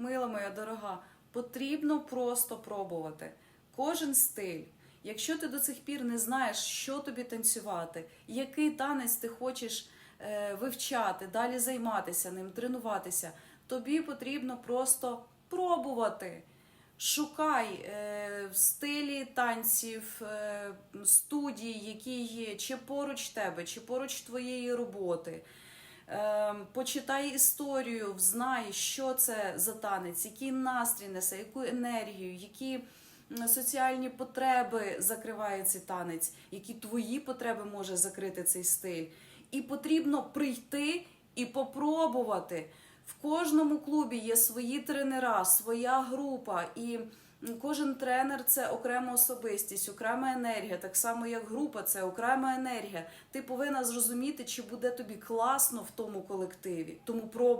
мила моя дорога, потрібно просто пробувати. Кожен стиль. Якщо ти до цих пір не знаєш, що тобі танцювати, який танець ти хочеш е, вивчати, далі займатися ним, тренуватися, тобі потрібно просто пробувати. Шукай е, в стилі танців, е, студії, які є чи поруч тебе, чи поруч твоєї роботи. Е, почитай історію, взнай, що це за танець, який настрій несе, яку енергію, які соціальні потреби закриває цей танець, які твої потреби може закрити цей стиль. І потрібно прийти і попробувати. В кожному клубі є свої тренера, своя група, і кожен тренер це окрема особистість, окрема енергія, так само як група, це окрема енергія. Ти повинна зрозуміти, чи буде тобі класно в тому колективі. Тому пробуй.